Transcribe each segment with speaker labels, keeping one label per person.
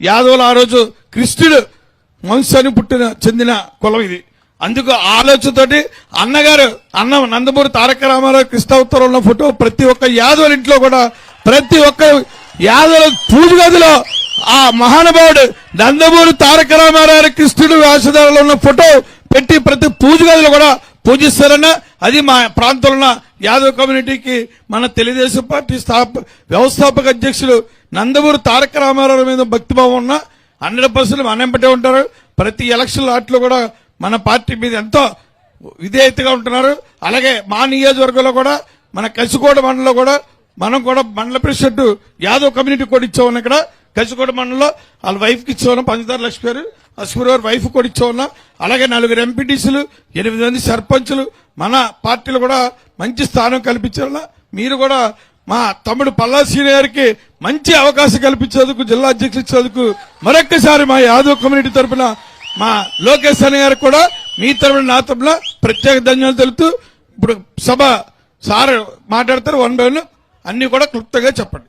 Speaker 1: యాదవులు ఆ రోజు క్రిస్టుడు వంశాన్ని పుట్టిన చెందిన కులం ఇది. అందుకు ఆ ఆలోచనతోటి అన్నగారు అన్న నందమూరి తారక రామారావు కృష్ణావతారం ఉన్న ఫోటో ప్రతి ఒక్క యాదవుల ఇంట్లో కూడా ప్రతి ఒక్క యాదవుల పూజ గదిలో ఆ మహానుభావుడు నందమూరి తారక రామారావు కృష్ణుడు వేషధారంలో ఉన్న ఫోటో పెట్టి ప్రతి పూజ గదిలో కూడా పూజిస్తారన్న అది మా ప్రాంతంలో ఉన్న యాదవ్ కమ్యూనిటీకి మన తెలుగుదేశం పార్టీ స్థాప వ్యవస్థాపక అధ్యక్షుడు నందమూరి తారక రామారావు మీద భక్తిభావం ఉన్న హండ్రెడ్ పర్సెంట్ మనెంపటే ఉంటారు. ప్రతి ఎలక్షన్ లాట్లో కూడా మన పార్టీ మీద ఎంతో విధేయతగా ఉంటున్నారు. అలాగే మా నియోజకవర్గంలో కూడా మన కసికోట మండలంలో కూడా మనం కూడా మండల ప్రెసిడెంట్ యాదవ్ కమ్యూనిటీ కూడా ఇచ్చామన్న ఇక్కడ. కసికోట మండలంలో వాళ్ళ వైఫ్కి కి ఇచ్చామన్న పంచదార లక్ష్మి గారు. అశ్వరి గారు వైఫ్ కూడా ఇచ్చామన్న అలాగే నలుగురు ఎంపీటీసీలు ఎనిమిది మంది సర్పంచులు మన పార్టీలు కూడా మంచి స్థానం కల్పించారన్న మీరు కూడా మా తమ్ముడు పల్లా సీనియర్కి మంచి అవకాశం కల్పించేందుకు జిల్లా అధ్యక్షులు ఇచ్చేందుకు మరొక్కసారి మా యాదవ్ కమ్యూనిటీ తరపున మా లోకేష్ అన్న గారు కూడా మీ తరఫున నా తరఫున ప్రత్యేక ధన్యవాదాలు తెలుపుతూ ఇప్పుడు సభ సార్ మాట్లాడతారు వన్ బై వన్ అన్ని కూడా క్లుప్తంగా చెప్పండి.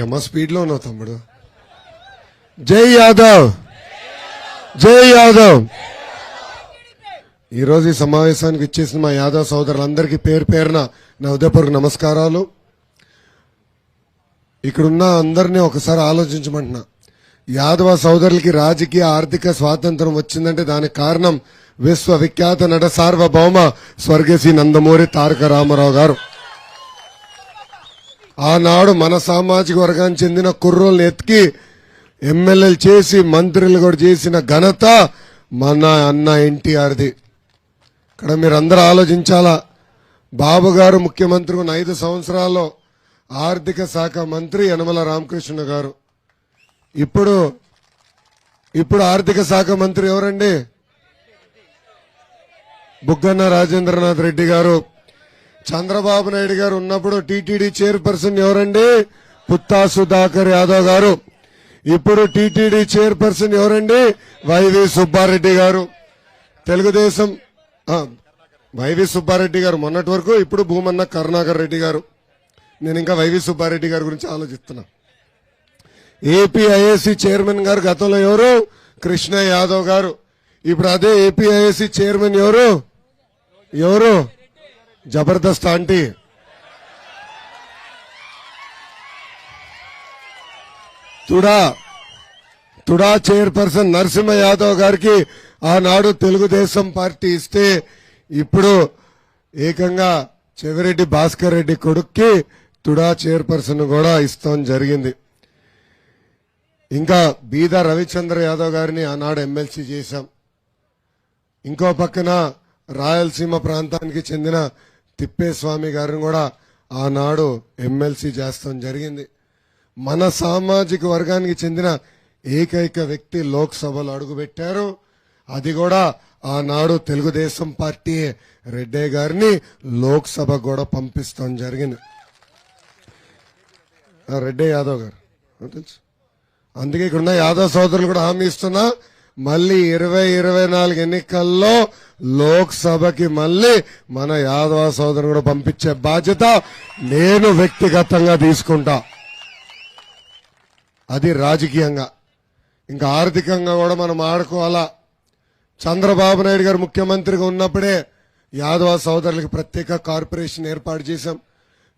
Speaker 2: యమ స్పీడ్లో ఉన్నావు తమ్ముడు. జై యాదవ్. జై యాదవ్. ఈరోజు ఈ సమావేశానికి ఇచ్చేసిన మా యాదవ్ సోదరులందరికీ పేరు పేరున నా ఉదయపూర్వక నమస్కారాలు. ఇక్కడున్న అందరినీ ఒకసారి ఆలోచించమంటున్నా. యాదవ సోదరులకి రాజకీయ ఆర్థిక స్వాతంత్రం వచ్చిందంటే దానికి కారణం విశ్వవిఖ్యాత నట సార్వభౌమ స్వర్గశ్రీ నందమూరి తారక రామారావు గారు. ఆనాడు మన సామాజిక వర్గానికి చెందిన కుర్రోల్ని ఎత్తికి ఎమ్మెల్యేలు చేసి మంత్రులు కూడా చేసిన ఘనత మన అన్న ఎన్టీఆర్ది. ఇక్కడ మీరందరూ ఆలోచించాలా? బాబు గారు ముఖ్యమంత్రి ఉన్న ఐదు సంవత్సరాల్లో ఆర్థిక శాఖ మంత్రి యనమల రామకృష్ణ గారు. ఇప్పుడు ఇప్పుడు ఆర్థిక శాఖ మంత్రి ఎవరండి? బుగ్గన్న రాజేంద్రనాథ్ రెడ్డి గారు. చంద్రబాబు నాయుడు గారు ఉన్నప్పుడు టీటీడీ చైర్పర్సన్ ఎవరండి? పుత్తా సుధాకర్ యాదవ్ గారు. ఇప్పుడు టీటీడీ చైర్పర్సన్ ఎవరండి? వైవి సుబ్బారెడ్డి గారు. తెలుగుదేశం వైవి సుబ్బారెడ్డి గారు మొన్నటి వరకు ఇప్పుడు భూమన్న కరుణాకర్ రెడ్డి గారు. నేను ఇంకా వైవి సుబ్బారెడ్డి గారి గురించి ఆలోచిస్తున్నా. ఏపీఐఏసీ చైర్మన్ గారు గతంలో ఎవరు? కృష్ణ యాదవ్ గారు. ఇప్పుడు అదే ఏపీఐఏసీ చైర్మన్ ఎవరు? ఎవరు? జబర్దస్త్ ఆంటీ. తుడా. తుడా చైర్పర్సన్ నరసింహ యాదవ్ గారికి ఆనాడు తెలుగుదేశం పార్టీ ఇస్తే ఇప్పుడు ఏకంగా చెవిరెడ్డి భాస్కర్ రెడ్డి కొడుక్కి తుడా చైర్పర్సన్ కూడా ఇస్తాం జరిగింది. ఇంకా బీద రవిచంద్ర యాదవ్ గారిని ఆనాడు ఎమ్మెల్సీ చేశాం. ఇంకో పక్కన రాయలసీమ ప్రాంతానికి చెందిన తిప్పేస్వామి గారిని కూడా ఆనాడు ఎమ్మెల్సీ చేస్తాం జరిగింది. మన సామాజిక వర్గానికి చెందిన ఏకైక వ్యక్తి లోక్సభలో అడుగుపెట్టారు. అది కూడా ఆనాడు తెలుగుదేశం పార్టీ రెడ్డే గారిని లోక్సభ కూడా పంపిస్తాం జరిగింది. ఆ, రెడ్డే యాదవ్ గారు. తెలుసు. అందుకే ఇక్కడ ఉన్న యాదవ్ సోదరులు కూడా హామీ ఇస్తున్నా. మళ్ళీ ఇరవై ఇరవై నాలుగు ఎన్నికల్లో లోక్సభకి మళ్ళీ మన యాదవ సోదరు కూడా పంపించే బాధ్యత నేను వ్యక్తిగతంగా తీసుకుంటా. అది రాజకీయంగా. ఇంకా ఆర్థికంగా కూడా మనం ఆడుకోవాలా? చంద్రబాబు నాయుడు గారు ముఖ్యమంత్రిగా ఉన్నప్పుడే యాదవ సోదరులకు ప్రత్యేక కార్పొరేషన్ ఏర్పాటు చేశాం.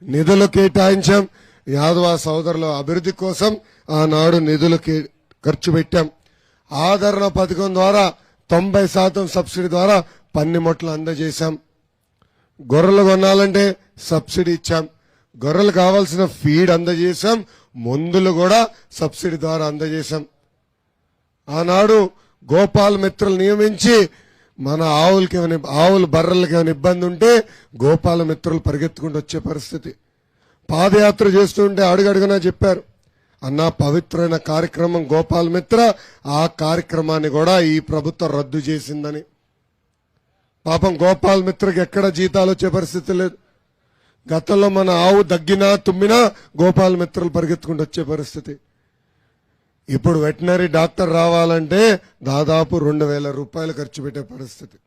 Speaker 2: నిధులు కేటాయించాం. యాదవ సోదరుల అభివృద్ధి కోసం ఆనాడు నిధులు ఖర్చు పెట్టాం. ఆదరణ పథకం ద్వారా తొంభై శాతం సబ్సిడీ ద్వారా పన్నిమొట్లు అందజేశాం. గొర్రెలు కొనాలంటే సబ్సిడీ ఇచ్చాం. గొర్రెలు కావాల్సిన ఫీడ్ అందజేశాం. మందులు కూడా సబ్సిడీ ద్వారా అందజేశాం. ఆనాడు గోపాల్ మిత్రులు నియమించి మన ఆవులకి ఏమైనా ఆవులు బర్రెలకి ఏమైనా ఇబ్బంది ఉంటే గోపాల మిత్రులు పరిగెత్తుకుంటూ వచ్చే పరిస్థితి. పాదయాత్ర చేస్తుంటే అడుగడుగునా చెప్పారు. అన్న పవిత్రమైన కార్యక్రమం గోపాల్ మిత్ర ఆ కార్యక్రమాన్ని కూడా ఈ ప్రభుత్వం రద్దు చేసిందని. పాపం గోపాల్ మిత్రకి ఎక్కడ జీతాలు వచ్చే పరిస్థితి లేదు. గతంలో మన ఆవు దగ్గినా తుమ్మినా గోపాల్ మిత్రులు పరిగెత్తుకుంటూ వచ్చే పరిస్థితి. ఇప్పుడు వెటనరీ డాక్టర్ రావాలంటే దాదాపు రెండు వేల రూపాయలు ఖర్చు పెట్టే పరిస్థితి.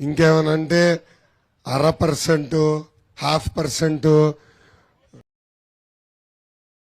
Speaker 2: ఇంకేమనంటే అర పర్సెంటు హాఫ్ పర్సెంటు